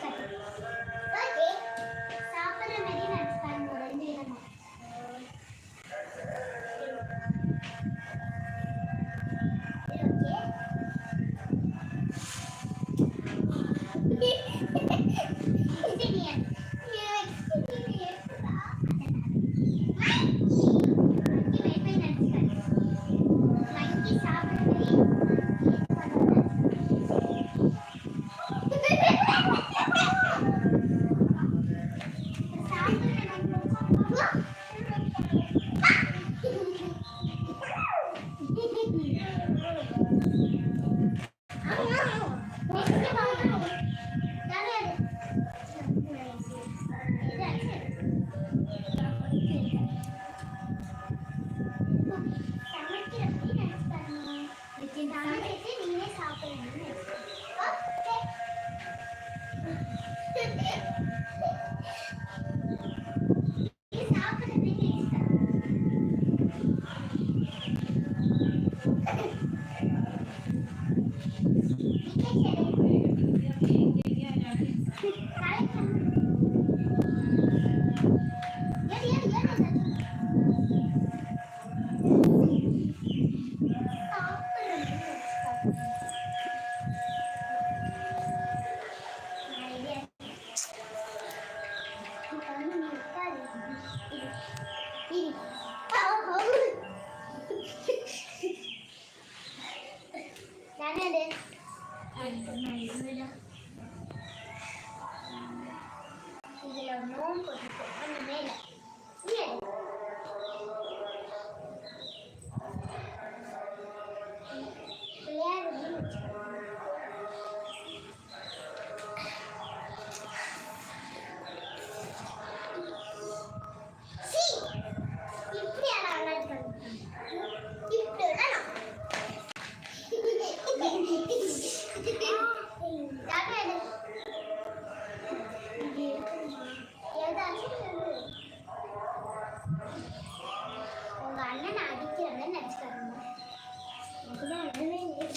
对。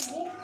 school?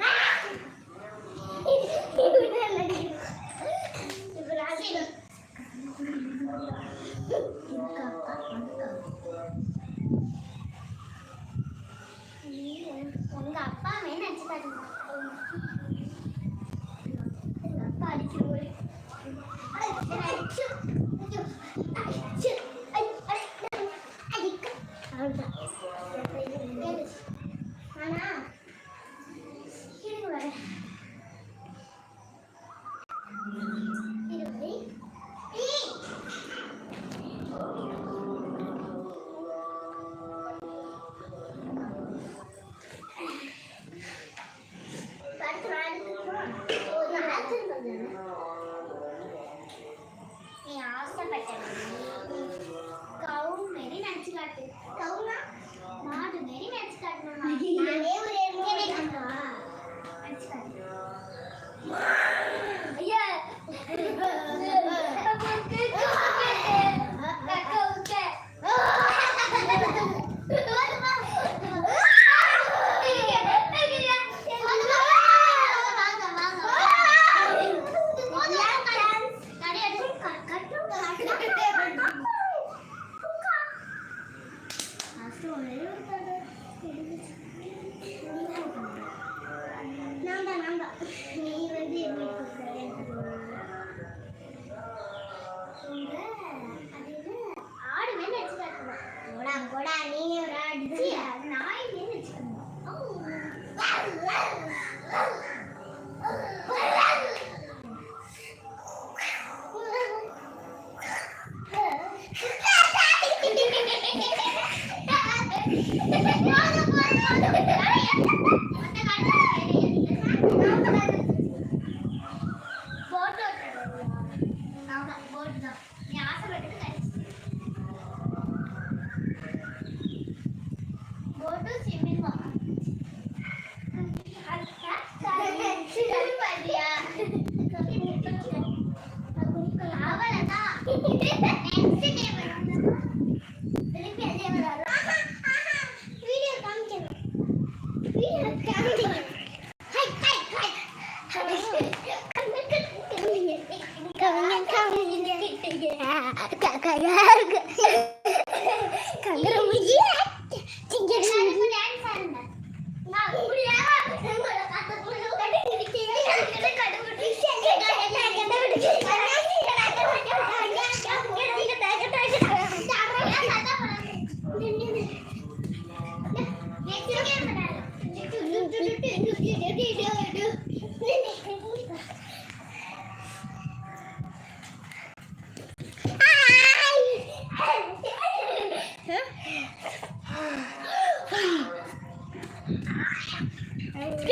Ah!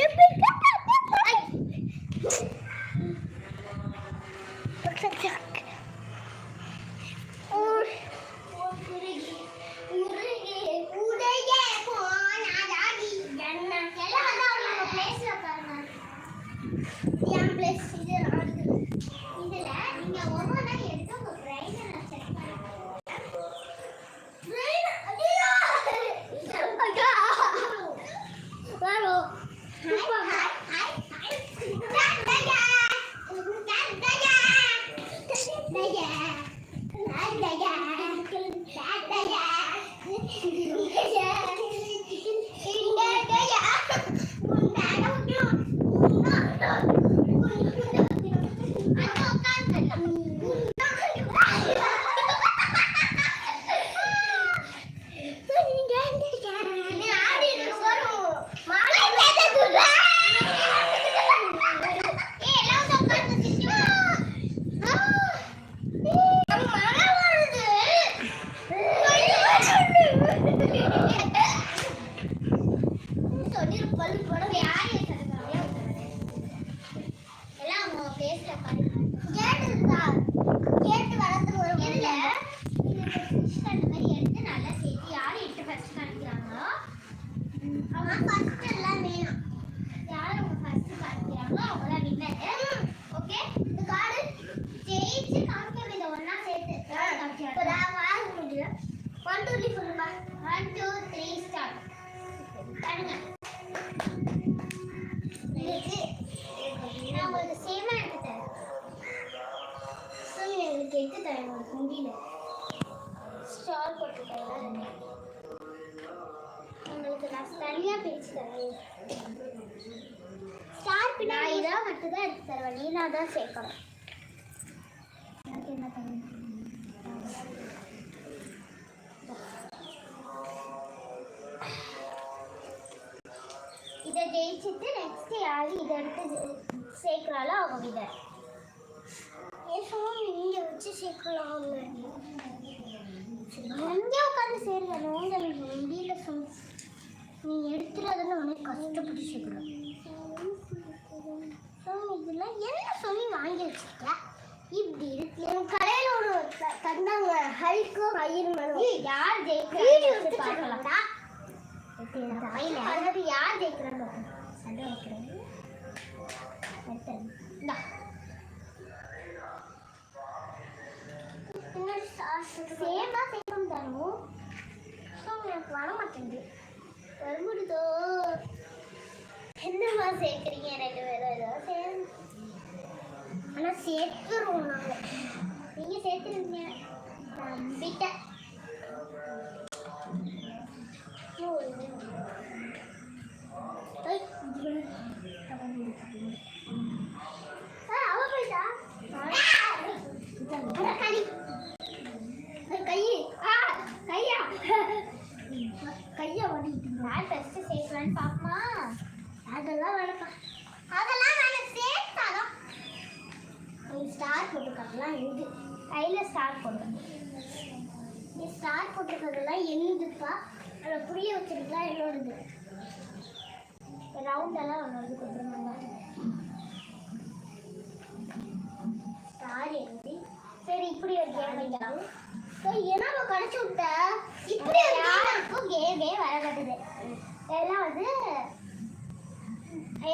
என் சொல்லி எங்களுக்கு எடுத்து தரேன் உங்களுக்கு முடியல ஸ்டார் போட்டு தரேன். உங்களுக்கு நான் தனியாக பிரித்து தரேன் ஸ்டார் பின்னாடி தான் எடுத்து தருவேன். நீ நான் தான் சேர்க்கணும். எனக்கு என்ன பண்ணணும் இதை ஜெயிச்சுட்டு நெக்ஸ்ட் யாரு இதை எடுத்து சேர்க்குறாளோ அவங்க விதை ஃபோன் இங்கே வச்சு சேர்க்கலாம் இங்கே உட்காந்து சேருங்க நோங்க முடியல சொன்ன நீ எடுத்துறதுன்னு உனக்கு கஷ்டப்பட்டு சேர்க்கணும் இதெல்லாம் என்ன சொல்லி வாங்கி வச்சிருக்க இப்படி இருக்கு என் கடையில் ஒரு த- தந்தாங்க ஹல்க்கும் அயிர்மனும் யார் ஜெயிக்கிறாங்க யார் ஜெயிக்கிறாங்க சண்டை வைக்கிறேன் இந்தா சேமா சேர்க்கும் தரும் எனக்கு வர மாட்டேங்குது வருமுடுதோ என்னமா சேர்க்குறீங்க ரெண்டு பேரும் ஏதோ சேரும் ஆனால் சேர்த்துருவோம் நாங்கள் நீங்கள் சேர்த்துருங்க நம்பிட்டேன் வழியா ஓடிட்டு நான் ஃபர்ஸ்ட் சேர்க்கலான்னு பாப்பமா? அதெல்லாம் வேணப்பா அதெல்லாம் வேணாம் நீ ஸ்டார் போட்டுக்கலாம் எழுது கையில் ஸ்டார் போட்டு நீ ஸ்டார் போட்டிருக்கிறதெல்லாம் எழுதுப்பா அதை புரிய வச்சிருக்கலாம் ரவுண்ட் ரவுண்டெல்லாம் ஒன்று கொடுத்துருந்தாங்க ஸ்டார் எழுதி சரி இப்படி ஒரு கேம் வைக்கலாம். ஸோ ஏன்னா விட்ட? இப்படி ஒரு கேம் இருக்கும் கேமே வர மாட்டுது எல்லாம் வந்து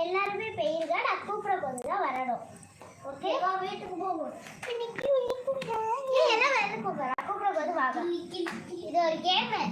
எல்லாருமே பெயிருங்க நான் கூப்பிட போது தான் வரணும். ஓகே வா வீட்டுக்கு போவோம் இன்னைக்கு எல்லாம் வந்து கூப்பிடுறா. கூப்பிட போது வாங்க. இது ஒரு கேம்